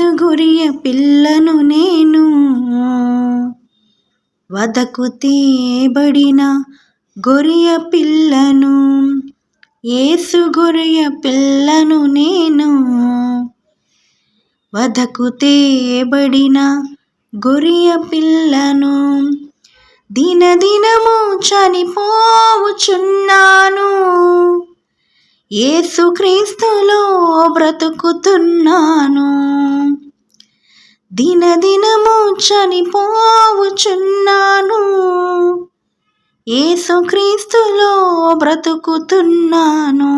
ఏసు గురియ పిల్లను నేను వదకు తేబడిన గొరియ పిల్లను ఏసు గొరియ పిల్లను నేను వదకు తేబడిన గొరియ పిల్లను. దినదినము చనిపోవుచున్నాను. ఏసుక్రీస్తులో బ్రతుకుతున్నాను. దినదినము చనిపోవుచున్నాను ఏసుక్రీస్తులో బ్రతుకుతున్నాను.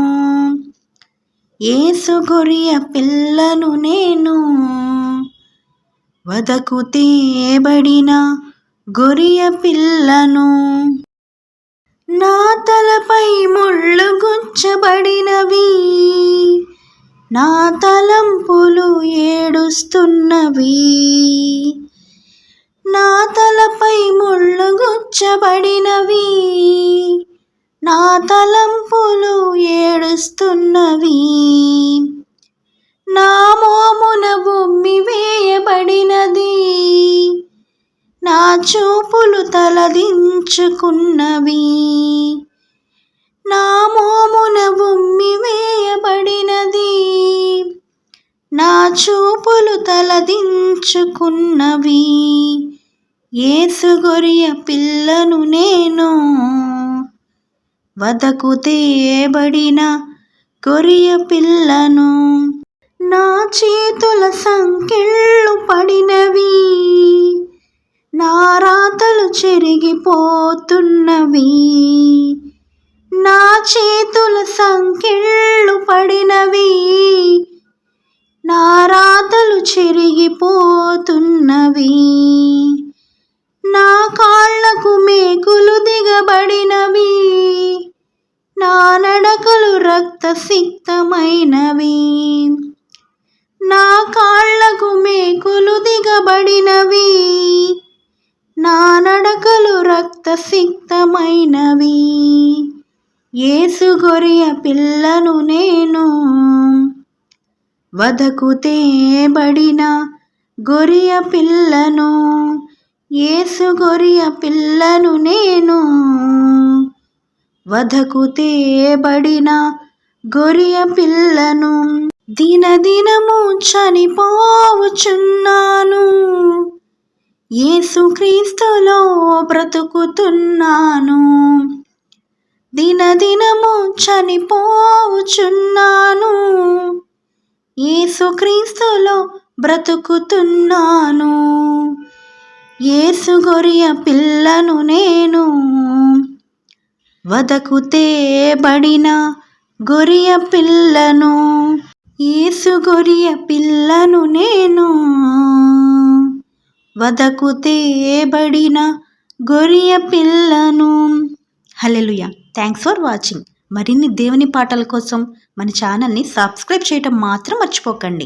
ఏసు గొరియ పిల్లను నేను వదకు తేబడిన గొరియ పిల్లను నా తలపై ముళ్ళు గుచ్చబడినవి నా తలంపులు ఏడుస్తున్నవి. నా తలపై ముళ్ళు గుచ్చబడినవి నా తలంపులు ఏడుస్తున్నవి. నా మోమున బొమ్మి వేయబడినది. నా చూపులు తలదించుకున్నవి. నా చూపులు తలదించుకున్నవి. ఏసుగొరియ పిల్లను నేను వదకు తేబడిన గొరియ పిల్లను. నా చేతుల సంకెళ్ళు పడినవి. నా రాతలు చెరిగిపోతున్నవి. నా చేతుల సంకెళ్ళు పడినవి. నారాతలు చెరిగిపోతున్నవి. నా కాళ్ళకు మేకులు దిగబడినవి. నా నడకలు రక్తసిక్తమైనవి. నా కాళ్ళకు మేకులు దిగబడినవి. నా నడకలు రక్తసిక్తమైనవి. ఏసుగొరియ పిల్లను నేను వదకు తేబడిన గొరియ పిల్లను ఏసు గొరియ పిల్లను నేను. వదకు తేబడిన గొరియ పిల్లను దినదినము చనిపోవుచున్నాను. ఏసుక్రీస్తులో బ్రతుకుతున్నాను. దినదినము చనిపోవుచున్నాను. ఏసుక్రీస్తులో బ్రతుకుతున్నాను. ఏసు గొరియ పిల్లను నేను వదకుతేబడిన గొరియ పిల్లను. ఏసు గొరియ పిల్లను నేను వదకుతేబడిన గొరియ పిల్లను. హలెలుయ థ్యాంక్స్ ఫర్ వాచింగ్ మరిన్ని దేవుని పాటల కోసం మన ఛానల్ని సబ్స్క్రైబ్ చేయటం మాత్రం మర్చిపోకండి.